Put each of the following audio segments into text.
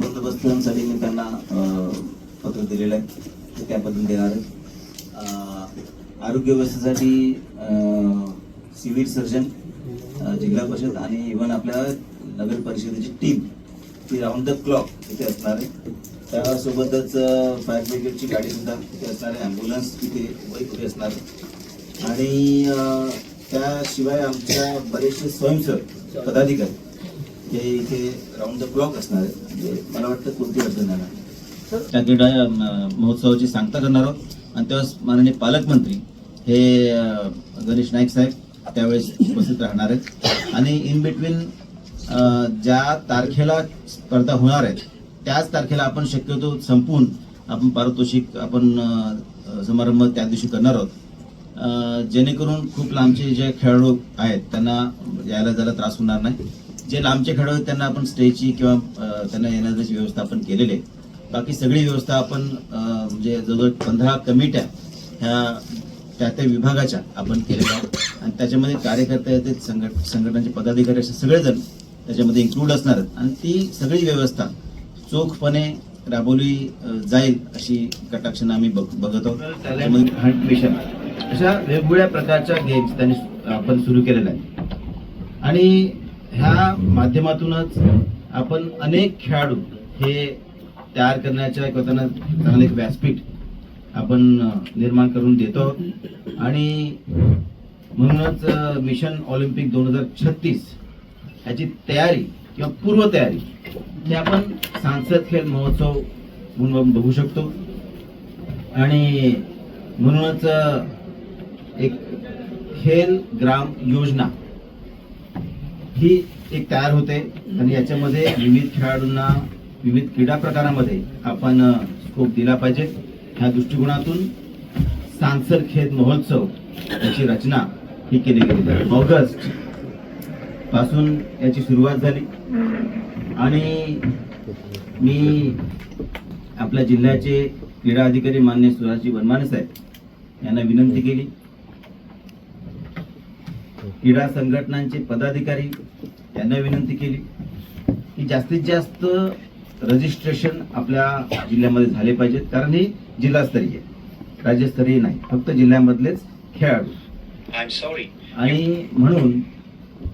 बंदोबस्तांसाठी मी त्यांना पत्र दिलेलं आहे. ते त्या देणार आहे आरोग्य व्यवस्थेसाठी सिव्हिल सर्जन जिल्हा परिषद आणि इव्हन आपल्या नगर परिषदेची टीम ती राऊंड द क्लॉक इथे असणार आहे. त्यासोबतच फायर ब्रिगेडची गाडी सुद्धा तिथे असणार आहे. ॲम्ब्युलन्स इथे कुठे असणार आहे आणि त्याशिवाय आमच्या बरेचसे स्वयंसेवक पदाधिकारी हे इथे राऊंड द क्लॉक असणार आहे. म्हणजे मला वाटतं कोणती अडचण येणार त्या क्रीडा महोत्सवाची सांगता करणार आहोत. आणि तेव्हा माननीय पालकमंत्री हे गणेश नाईक साहेब त्यावेळेस उपस्थित राहणार आहेत. आणि इन बिटवीन ज्या तारखेला स्पर्धा होणार आहेत त्याच तारखेला आपण शक्यतो संपवून आपण पारितोषिक आपण समारंभ त्या दिवशी करणार आहोत. जेणेकरून खूप लांबचे जे खेळाडू आहेत त्यांना यायला जायला त्रास होणार नाही. जे लांबचे खेळाडू आहेत त्यांना आपण स्टेची किंवा त्यांना येण्याची व्यवस्था आपण केलेली आहे. बाकी सगळी व्यवस्था आपण म्हणजे जवळजवळ पंधरा कमिट्या ह्या त्या त्या विभागाच्या आपण केलेल्या आहेत. आणि त्याच्यामध्ये कार्यकर्ते ते संघट संघटनाचे पदाधिकारी असे सगळेजण त्याच्यामध्ये इन्क्लूड असणार आहेत. आणि ती सगळी व्यवस्था चोखपणे राबवली जाईल अशी कटाक्षानं आम्ही बघ बघत आहोत. त्याच्यामध्ये हंट मिशन अशा वेगवेगळ्या प्रकारच्या गेम्स त्यांनी आपण सुरू केलेल्या आहेत. आणि ह्या माध्यमातूनच आपण अनेक खेळाडू हे तयार करण्याच्या किंवा त्यांना चांगले एक व्यासपीठ आपण निर्माण करून देतो आहोत. आणि म्हणूनच मिशन ऑलिम्पिक दोन हजार छत्तीस ह्याची तयारी किंवा पूर्वतयारी हे आपण सांसद खेळ महोत्सव म्हणून बघू शकतो आणि म्हणूनच एक खेल ग्राम योजना ही एक तयार होते. आणि याच्यामध्ये विविध खेळाडूंना विविध क्रीडा प्रकारामध्ये आपण स्कोप दिला पाहिजे. ह्या दृष्टिकोनातून सांसद खेद महोत्सव याची रचना ही केली गेली ऑगस्टपासून याची सुरुवात झाली. आणि मी आपल्या जिल्ह्याचे क्रीडा अधिकारी मान्य सुराजी वनमाने साहेब यांना विनंती केली. क्रीडा संघटनांचे पदाधिकारी यांना विनंती केली की जास्तीत जास्त रजिस्ट्रेशन आपल्या जिल्ह्यामध्ये झाले पाहिजेत कारण हे जिल्हास्तरीय. राज्यस्तरीय नाही फक्त जिल्ह्यामधलेच खेळाडू. आणि म्हणून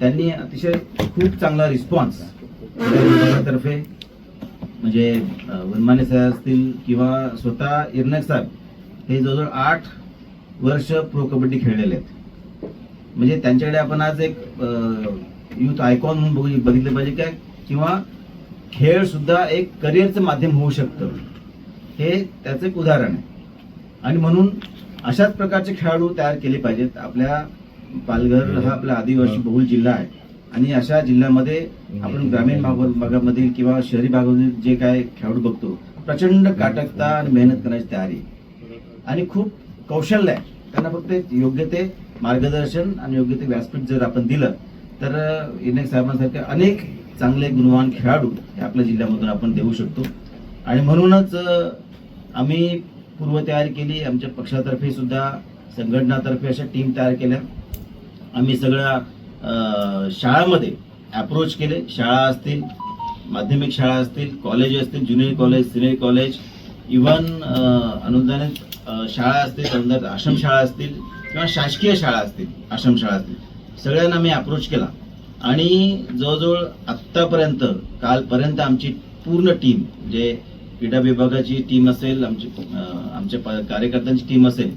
त्यांनी अतिशय खूप चांगला रिस्पॉन्स विभागातर्फे म्हणजे वनमाने साहेब असतील किंवा स्वतः इरनक साहेब हे जवळजवळ आठ वर्ष प्रो कबड्डी खेळलेले आहेत म्हणजे त्यांच्याकडे आपण आज एक युथ आयकॉन म्हणून बघू बघितलं पाहिजे काय? किंवा खेळ सुद्धा एक करिअरचं माध्यम होऊ शकतं. हे त्याचं एक उदाहरण आहे. आणि म्हणून अशाच प्रकारचे खेळाडू तयार केले पाहिजेत. आपल्या पालघर हा आपला आदिवासी बहुल जिल्हा आहे. आणि अशा जिल्ह्यामध्ये आपण ग्रामीण भाग- भागामधील किंवा शहरी भागामधील जे काय खेळाडू बघतो प्रचंड काटकता आणि मेहनत करण्याची तयारी. आणि खूप कौशल्य आहे. त्यांना फक्त योग्य ते मार्गदर्शन आणि योग्य ते व्यासपीठ जर आपण दिलं तर इनेक साहेबांसारखे अनेक चांगले गुणवान खेळाडू हे आपल्या जिल्ह्यामधून आपण देऊ शकतो. आणि म्हणूनच आम्ही पूर्वतयारी केली. आमच्या पक्षातर्फे सुद्धा संघटनातर्फे अशा टीम तयार केल्या. आम्ही सगळ्या शाळामध्ये शाळांमध्ये अप्रोच केले. शाळा असतील माध्यमिक शाळा असतील कॉलेज असतील junior college senior college even अनुदानित शाळा असतील अनुदानित आश्रमशाळा असतील किंवा शासकीय शाळा असतील आश्रमशाळा असतील. सगळ्यांना आम्ही अप्रोच केला. आणि जवळजवळ आत्तापर्यंत कालपर्यंत आमची पूर्ण टीम जे क्रीडा विभागाची टीम असेल आमची आमच्या प- कार्यकर्त्यांची टीम असेल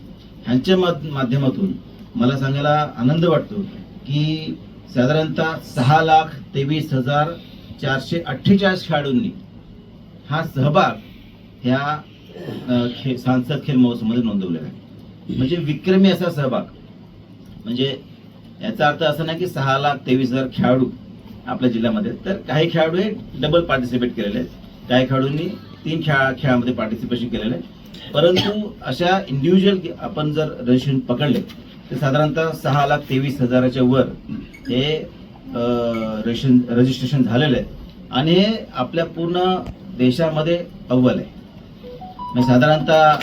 ह्यांच्या माध्यमातून मला सांगायला आनंद वाटतो की साधारणतः सहा लाख तेवीस हजार चारशे अठ्ठेचाळीस खेळाडूंनी हा सहभाग ह्या खे सांसद खेळ महोत्सवमध्ये नोंदवलेला आहे. म्हणजे विक्रमी असा सहभाग. म्हणजे याचा अर्थ असा नाही की सहा लाख तेवीस हजार खेळाडू आपल्या जिल्ह्यामध्ये तर काही खेळाडू हे डबल पार्टिसिपेट केलेले आहेत. काही खेळाडूंनी तीन खेळा खेळामध्ये पार्टिसिपेशन केलेलं आहे. परंतु अशा इंडिव्हिज्युअल आपण जर रजिस्ट्रेशन पकडले तर साधारणतः सहा लाख तेवीस हजाराच्या वर हे रजिस्ट्रेशन रजिस्ट्रेशन झालेलं आहे. आणि हे आपल्या पूर्ण देशामध्ये अव्वल आहे. मग साधारणतः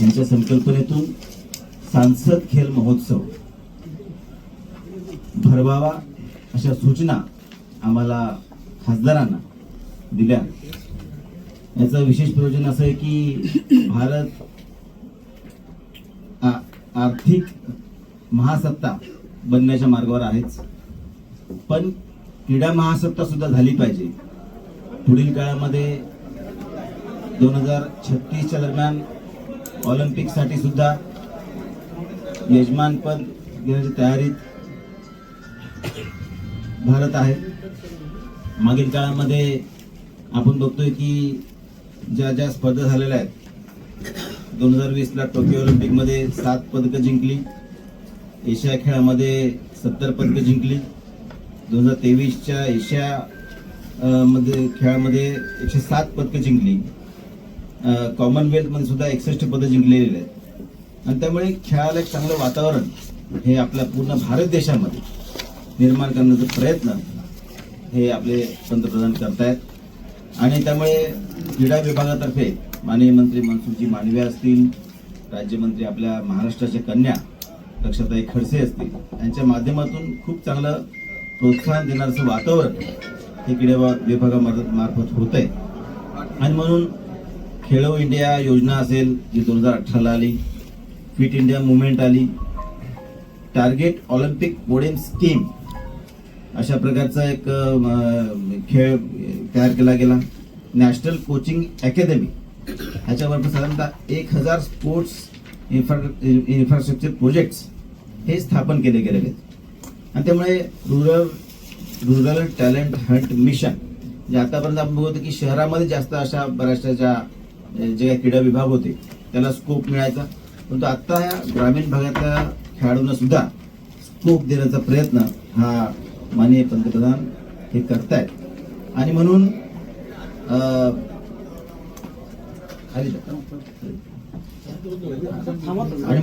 यांच्या संकल्पनेतून सांसद खेल महोत्सव भरवावा अशा सूचना आम्हाला खासदारांना दिल्या. याचं विशेष प्रयोजन असं आहे की भारत आ- आर्थिक महासत्ता बनण्याच्या मार्गावर आहेच. पण क्रीडा महासत्ता सुद्धा झाली पाहिजे. पुढील काळामध्ये दोन हजार छत्तीसच्या दरम्यान ऑलिम्पिकसाठी सुद्धा यजमानपद घेण्याच्या तयारीत भारत आहे. मागील काळामध्ये आपण बघतोय की ज्या ज्या स्पर्धा झालेल्या आहेत दोन हजार वीसला टोकियो ऑलिम्पिकमध्ये सात पदकं जिंकली एशिया खेळामध्ये सत्तर पदकं जिंकली दोन हजार तेवीसच्या एशिया मध्ये खेळामध्ये एकशे सात पदकं जिंकली. कॉमनवेल्थमध्ये सुद्धा एकसष्ट पदं जिंकलेली आहेत. आणि त्यामुळे खेळाला एक चांगलं वातावरण हे आपल्या पूर्ण भारत देशामध्ये निर्माण करण्याचा प्रयत्न हे आपले पंतप्रधान करतायत. आणि त्यामुळे क्रीडा विभागातर्फे माननीय मंत्री मनसुखजी मांडवे असतील राज्यमंत्री आपल्या महाराष्ट्राच्या कन्या दक्षताई खडसे असतील यांच्या माध्यमातून खूप चांगलं प्रोत्साहन देणारचं वातावरण हे क्रीडा विभागामार्फत मार्फत होत आहे आणि म्हणून खेलो इंडिया योजना असेल जी दोन हजार अठराला आली फिट इंडिया मुवमेंट आली टार्गेट ऑलिम्पिक बोडेम स्कीम अशा प्रकारचा एक खेळ तयार केला गेला. National coaching academy. ह्याच्यावर साधारणतः एक हजार स्पोर्ट्स इन्फ्रा इन्फ्रास्ट्रक्चर प्रोजेक्ट्स हे स्थापन केले गेलेले आहेत. आणि त्यामुळे rural rural talent hunt mission जे आतापर्यंत आपण बघतो की शहरामध्ये जास्त अशा बऱ्याचशा ज्या जे काही क्रीडा विभाग होते त्याला स्कोप मिळायचा. परंतु आत्ता ह्या ग्रामीण भागातल्या खेळाडूंना सुद्धा स्कोप देण्याचा प्रयत्न हा माननीय पंतप्रधान हे करतायत आणि म्हणून खाली. आणि